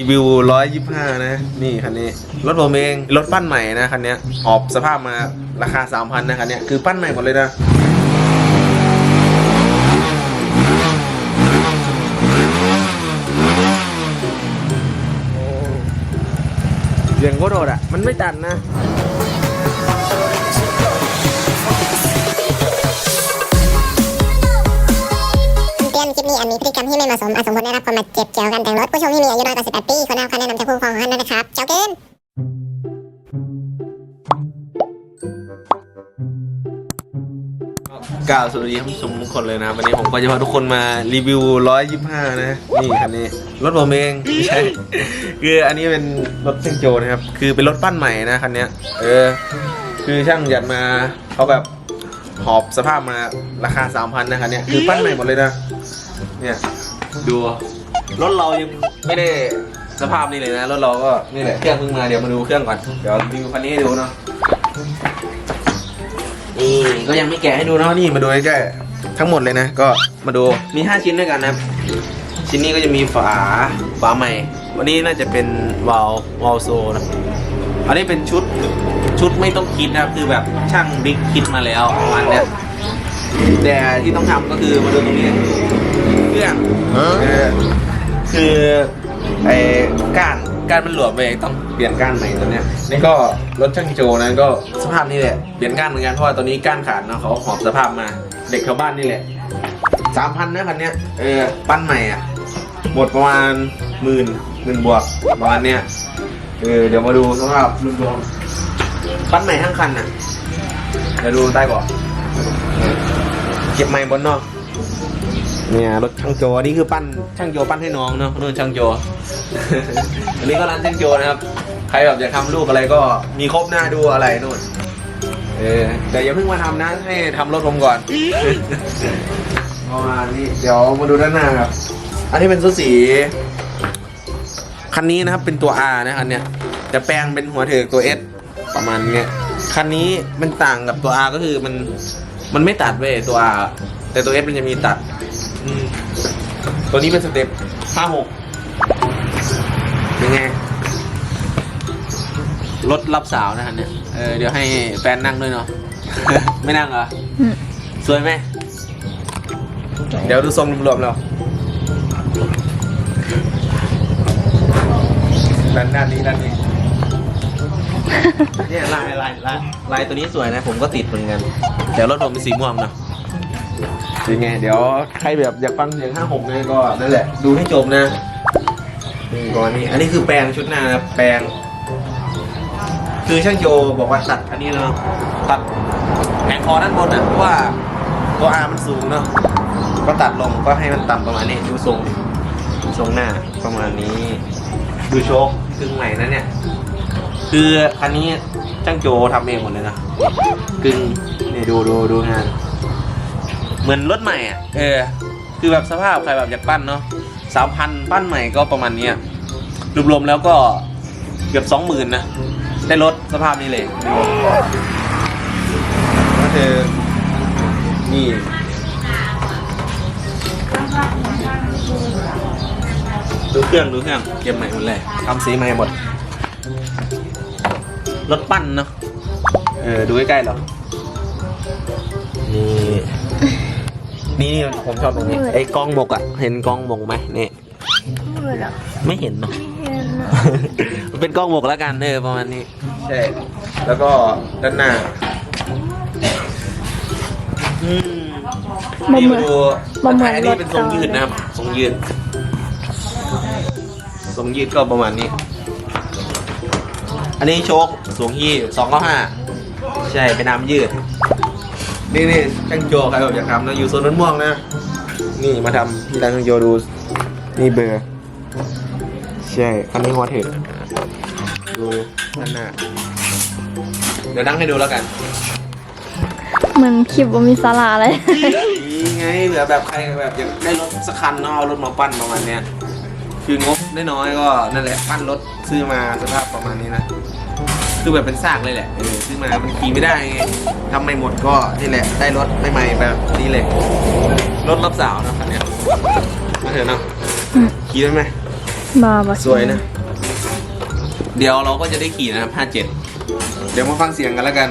รีวิวร้อยยี่ห้านะ นี่คันนี้ รถผมเอง รถปั้นใหม่นะคันนี้ออกสภาพมาราคาสามพันนะคันนี้คือปั้นใหม่หมดเลยนะ เสียงโคตรโดดอะ มันไม่ตันนะ ปนี้อาจมีพฤติกรรมที่ไม่เหมาะสมอาจสมควรได้รับความบาดเจ็บเกี่ยวกับการแต่งรถผู้ชมที่มีอายุน้อยกว่า18ปีควรได้รับคำแนะนำจากผู้ปกครองของท่านด้วยนะครับ เจ้าเกินกล่าวสวัสดีท่านผู้ชมทุกคนเลยนะวันนี้ผมก็จะพาทุกคนมารีวิว 125 นะ นี่คันนี้ รถผมเองไม่ใช่ คืออันนี้เป็นรถเซนโจนะครับ คือเป็นรถปั้นใหม่นะคันนี้เออ คือช่างหยัดมาเขาแบบหอบสภาพมาราคา 3,000 นะคันนี้คือปั้นใหม่หมดเลยนะ เนี่ยดูรถเรายังไม่ได้สภาพนี้เลยนะรถเราก็นี่แหละเครื่องเพิ่งมาเดี๋ยวมาดูเครื่องก่อนเดี๋ยวรีวิวคันนี้ให้ดูเนาะนี่ก็ยังไม่แกะให้ดูเนาะนี่มาดูใกล้ๆทั้งหมดเลยนะก็มาดูมี 5 ชิ้นด้วยกันนะชิ้นนี้ก็จะมีฝาฝาใหม่ วันนี้น่าจะเป็นวาลวาลโซนะอันนี้เป็นชุดชุดไม่ต้องคิดนะคือแบบช่างบิ๊กคิดมาแล้วประมาณเนี้ยแต่ที่ต้องทำก็คือมาดูตรงนี้ เครื่องเออคือไอ้ก้านก้านมันหลวมไปต้องเปลี่ยนก้านใหม่ตัวเนี้ยนี่ก็รถช่างโจนะก็สภาพนี้แหละเปลี่ยนก้านเหมือนกันเพราะว่าตัวนี้ก้านขาดเนาะเขาหอบสภาพมาเด็กชาวบ้านนี่แหละสามพันนะคันเนี้ยเออปั้นใหม่อะหมดประมาณหมื่นหมื่นบวกประมาณเนี้ยเออเดี๋ยวมาดูสภาพรวมๆปั้นใหม่ทั้งคันอะเดี๋ยวดูใต้เบาะเก็บไม้บนเนอก เนี่ยรถช่างโจอันนี้คือปั้นช่างโจปั้นให้น้องเนาะนู่นช่างโจ อันนี้ก็ร้านช่างโจนะครับ ใครแบบอยากทำรูปอะไรก็มีครบหน้าดูอะไรนู่นเออแต่อย่าเพิ่งมาทำนะให้ทำรถผมก่อนประมาณนี้เดี๋ยวมาดูด้านหน้าครับ อันนี้เป็นชุสีคันนี้นะครับเป็นตัว R นะคันเนี้ยจะแปลงเป็นหัวเถิกตัว S ประมาณเนี้ยคันนี้มันต่างกับตัว R ก็คือมันมันไม่ตัดเว้ยตัว R แต่ตัว S มันจะมีตัด ตัวนี้เป็นสเต็ปห้าหกเป็นไง รถรับสาวนะฮะเนี่ย เออเดี๋ยวให้แฟนนั่งด้วยเนาะ ไม่นั่งเหรออืมสวยไหม เดี๋ยวดูทรงรวมๆแล้วด้านด้านนี้ด้านนี้ เนี่ยลายลายลายลายตัวนี้สวยนะ ผมก็ติดเหมือนกันเดี๋ยวรถผมเป็นสีม่วงเนาะ เป็นไง เดี๋ยวใครแบบอยากฟังเสียงห้าหกเนี่ยก็นั่นแหละ ดูให้จบนะนี่ก่อนนี้อันนี้คือแปลงชุดหน้านะแปลง คือช่างโจบอกว่าตัดอันนี้เนาะตัดแผงคอด้านบนอะเพราะว่าตัวอามันสูงเนาะก็ตัดลงก็ให้มันต่ำประมาณนี้ดูทรงทรงหน้าประมาณนี้ ดูโชคครึ่งใหม่นะเนี่ย คือคันนี้ช่างโจทำเองหมดเลยนะกึ่งนี่ดูดูดูงาน เหมือนรถใหม่อะเออคือแบบสภาพใครแบบอยากปั้นเนาะสามพันปั้นใหม่ก็ประมาณเนี้ยรวมๆแล้วก็เกือบสองหมื่นนะได้รถสภาพนี้เลยก็คือนี่ดูเครื่องดูเครื่องเก็บใหม่หมดเลยทำสีใหม่หมดรถปั้นเนาะเออดูใกล้ๆหรอนี่ นี่ผมชอบตรงนี้ไอ้กล้องบกอะเห็นกล้องบกไหมนี่มืดอะไม่เห็นเนาะเห็นอะมันเป็นกล้องบกแล้วกันเออประมาณนี้ใช่แล้วก็ด้านหน้าอืมมันนี่เหมืมาอน ดูมันเหมือนอันนี้เป็นทรงรถเก่ายืดนะครับทรงยืดทรงยืดก็ประมาณนี้ อันนี้โชคสูงยี่สองเก้าห้าใช่เป็นน้ำยืด นี่นี่ช่างโจใครแบบอยากทำนะอยู่โซนนั้นม่วงนะ นี่มาทำที่ร้านช่างโจดูนี่เบอร์ใช่คันนี้หัวเถิดดูด้านหน้าเดี๋ยวนั่งให้ดูแล้วกันเหมือนคลิปว่ามีสาระเลย นี่ไงเหลือแบบใครแบบอยากได้รถสักคันเนาะเอารถมาปั้นประมาณเนี้ยคืองบน้อยๆก็นั่นแหละปั้นรถซื้อมาสภาพประมาณนี้นะ คือแบบเป็นซากเลยแหละเออซื้อมามันขี่ไม่ได้ไงทำไม่หมดก็นี่แหละ ได้รถใหม่ๆแบบนี้เลย รถรับสาวนะคันเนี้ยมาเถอะเนาะอืมขี่ได้ไหมมาบ่สวยนะ เดี๋ยวเราก็จะได้ขี่นะครับ57 เดี๋ยวมาฟังเสียงกันแล้วกัน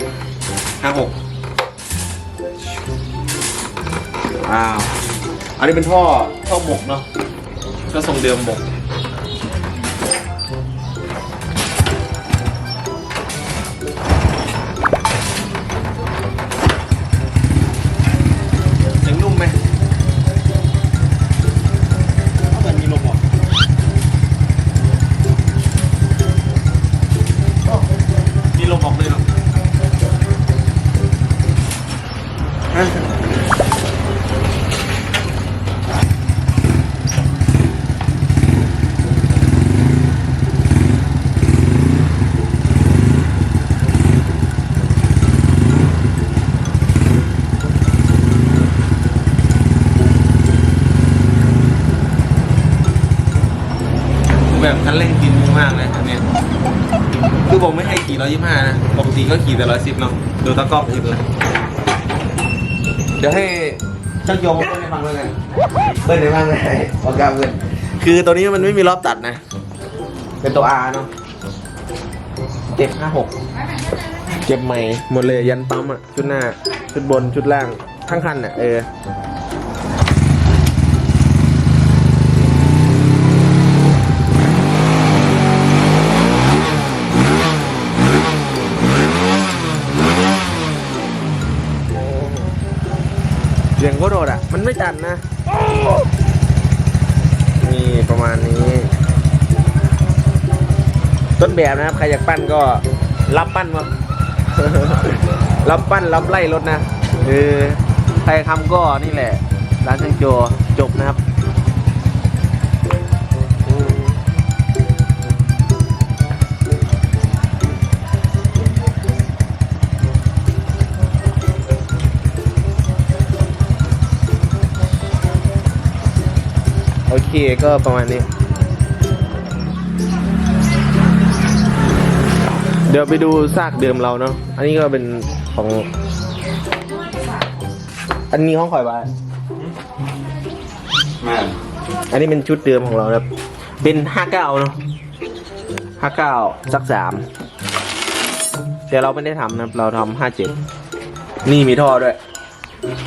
56ว้าว อันนี้เป็นท่อท่อหมกเนาะก็ทรงเดิมหมก คันเร่งกินมากเลยอันเนี้ยคือผมไม่ให้ขี่ร้อยยี่ห้านะ ปกติก็ขี่แต่ร้อยสิบเนาะ ดูตะกร้ออีกเลยเดี๋ยวให้ช่างโยมเปิดให้ฟังแล้วกันเปิดให้ฟังเลยโอกาสเปิดคือตัวนี้มันไม่มีรอบตัดนะ เป็นตัว R เนาะเจ็ดห้าหกเก็บใหม่หมดเลยยันปั๊มอะ ชุดหน้า ชุดบนชุดล่างทั้งคันอะเออ เสียงโคตรโดดอะ มันไม่จัดนะ นี่ประมาณนี้ ต้นแบบนะครับ ใครอยากปั้นก็รับปั้นมารับปั้นรับไล่รถนะ เออ ใครทำก็นี่แหละ ร้านช่างโจจบนะครับ โอเคก็ประมาณนี้ เดี๋ยวไปดูซากเดิมเราเนาะอันนี้ก็เป็นของ อันนี้ห้องคอยบ้านแม่นอันนี้เป็นชุดเดิมของเราครับ เป็นห้าเก้าเนาะห้าเก้าสักสามแต่เราไม่ได้ทำนะครับเราทำห้าเจ็ดนี่มีท่อด้วย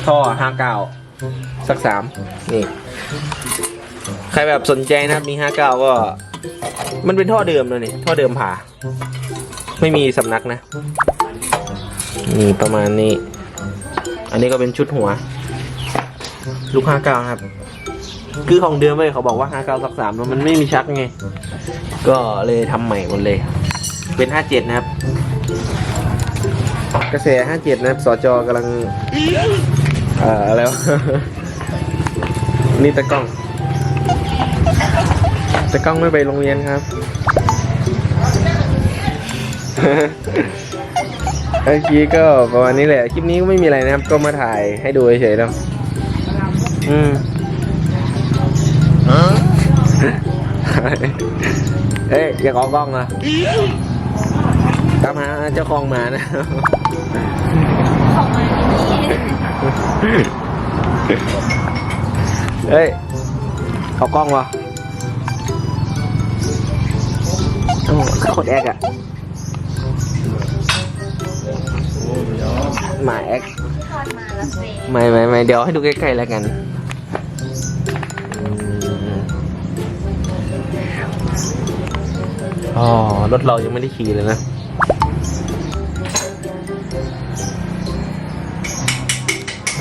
ท่อห้าเก้าสักสามนี่ ใครแบบสนใจนะครับมีห้าเก้าก็ มันเป็นท่อเดิมเลยนี่ท่อเดิมผ่า ไม่มีสำนักนะนี่ประมาณนี้ อันนี้ก็เป็นชุดหัว ลูกห้าเก้าครับ คือของเดิมเลยเขาบอกว่าห้าเก้าสักสามมันไม่มีชักไง ก็เลยทำใหม่หมดเลย เป็นห้าเจ็ดนะครับ กระแสห้าเจ็ดนะครับสจกำลัง เอ่ออะไรวะ นี่ตะกล้อง ตะกล้องไม่ไปโรงเรียนครับ โอเคก็ประมาณนี้แหละ คลิปนี้ก็ไม่มีอะไรนะครับ ก็มาถ่ายให้ดูเฉยๆเนาะอืมเอ้ยอย่าขอกล้องนะตามหาเจ้าของหมานะเฮ้ย เขากล้องวะโอ้โคตรแอกอะหมาแอกไม่ไม่ไม่เดี๋ยวให้ดูใกล้ๆแล้วกันอืมอ๋อ รถเรายังไม่ได้ขี่เลยนะ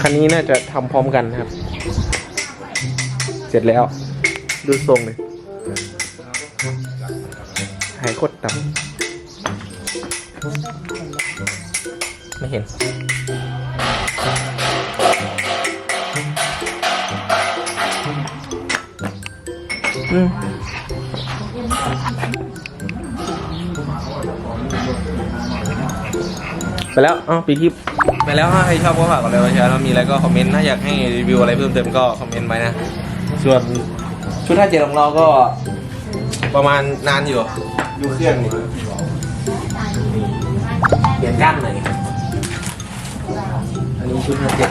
คันนี้น่าจะทำพร้อมกันนะครับ เสร็จแล้ว ดูทรงเลยหายโคตรต่ำไม่เห็นอืมไปแล้วอ๋อปีคลิปไปแล้วถ้าใครชอบก็ฝากกดไลค์กดแชร์แล้วมีอะไรก็คอมเมนต์ ถ้าอยากให้รีวิวอะไรเพิ่มเติมก็คอมเมนต์ไว้นะ ส่วน ชุดท่าเจ็ดของเราก็ประมาณนานอยู่ ดูเครื่องนี่เปลี่ยนก้านหน่อยอันนี้ชุดท่าเจ็ด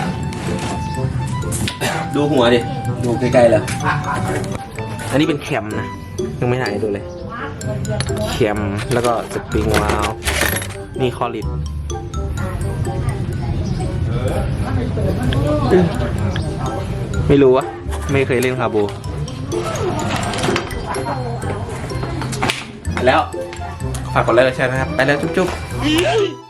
ดูหัวดิ ดูใกล้ๆเลยอันนี้เป็นแคมนะ ยังไม่ถ่ายให้ดูเลยเข็มแล้วก็สปริงวาลวนี่คอลิดไม่รู้วะ ไม่เคยเล่นคาบูไป แล้วฝากกดไลค์กดแชร์นะครับ ไปแล้วจุ๊บๆ